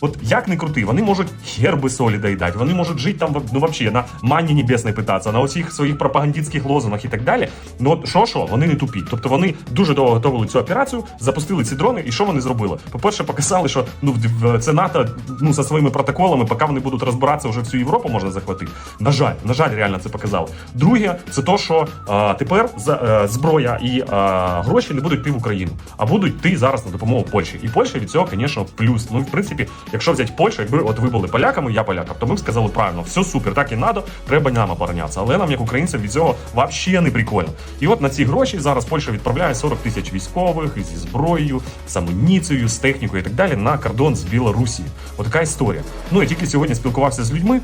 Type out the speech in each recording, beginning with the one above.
от як не крути, вони можуть герби солі доїдати, вони можуть жити там ну, вообще на мані небесної питатися, на оцих своїх пропагандистських лозунгах і так далі. Ну от що, що, вони не тупі. Тобто вони дуже довго готували цю операцію, запустили ці дрони, і що вони зробили? По-перше, показали, що ну це НАТО ну за своїми протоколами, поки вони будуть розбиратися, вже всю Європу можна захватити. На жаль, на жаль, реально це показало. Друге, це то, що а, тепер за, е, зброя і а, гроші не будуть йти в Україну, а будуть йти зараз на допомогу Польщі. І Польща від цього, звісно, плюс. Ну, в принципі, якщо взяти Польщу, якби от ви були поляками, я полякам, то ми б сказали правильно, все супер, так і надо, треба нам оборонятися. Але нам, як українцям, від цього взагалі не прикольно. І от на ці гроші зараз Польща відправляє 40 тисяч військових зі зброєю, з амуніцією, з технікою і так далі на кордон з Білорусі. Отака історія. Ну я тільки сьогодні спілкувався з людьми.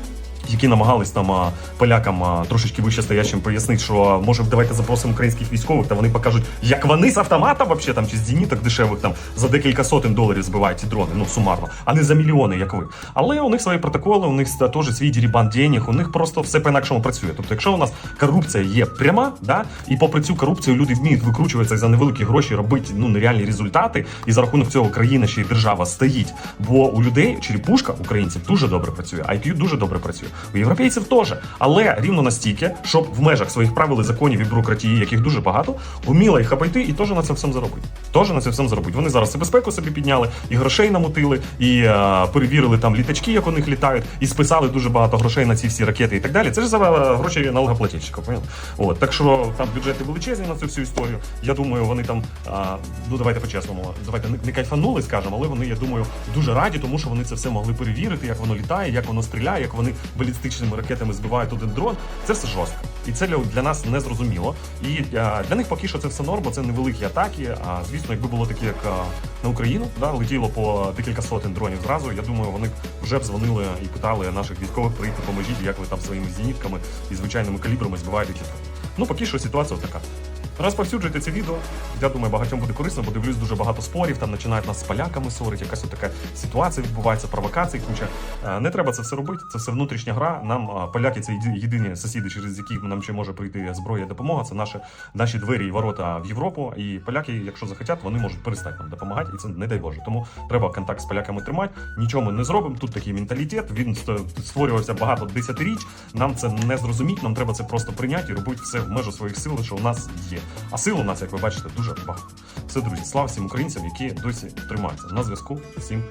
Які намагались там полякам трошечки вище стоячим пояснити, що може давайте запросимо українських військових, та вони покажуть, як вони з автомата вообще там чи з зеніток дешевих там за декілька сотень доларів збивають ці дрони, ну сумарно, а не за мільйони, як ви. Але у них свої протоколи, у них теж свій дірібан денег, у них просто все по-інакшому працює. Тобто, якщо у нас корупція є пряма, да, і попри цю корупцію люди вміють викручуватися за невеликі гроші, робити ну нереальні результати, і за рахунок цього країна ще й держава стоїть. Бо у людей черепушка українців дуже добре працює, IQ дуже добре працює. У європейців теж, але рівно настільки, щоб в межах своїх правил і законів і бюрократії, яких дуже багато, вміла їх обійти і теж на це всім заробити. Теж на це всім заробити. Вони зараз і безпеку собі підняли, і грошей намутили, і е, перевірили там літачки, як у них літають, і списали дуже багато грошей на ці всі ракети і так далі. Це ж за е, гроші налогоплательщика. От так що там бюджети величезні на цю всю історію. Я думаю, вони там а, ну давайте по-чесному, давайте не, не кайфанули, скажемо, але вони, я думаю, дуже раді, тому що вони це все могли перевірити, як воно літає, як воно стріляє, як вони балістичними ракетами збивають один дрон. Це все жорстко. І це для, нас не зрозуміло. І а, для них поки що це все норм, бо це невеликі атаки. А звісно, якби було таке, як а, на Україну, да, летіло по декілька сотень дронів зразу. Я думаю, вони вже б дзвонили і питали наших військових прийти, поможіть, як ви там своїми зенітками і звичайними калібрами збиваєте. Ну поки що ситуація така. Розповсюджуйте це відео. Я думаю, багатьом буде корисно, бо дивлюсь дуже багато спорів. Там починають нас з поляками ссорити, якась така ситуація відбувається, провокації куча. Е, Не треба це все робити. Це все внутрішня гра. Нам поляки це єди- єдині сусіди, через які нам ще може прийти зброя допомога. Це наші, наші двері і ворота в Європу. І поляки, якщо захотять, вони можуть перестати нам допомагати, і це не дай Боже. Тому треба контакт з поляками тримати. Нічого ми не зробимо. Тут такий менталітет. Він створювався багато десятиріч. Нам це не зрозуміти. Нам треба це просто прийняти і робити все в межу своїх сил, що у нас є. А сил у нас, як ви бачите, дуже багато. Все, друзі, слава всім українцям, які досі тримаються. На зв'язку. Всім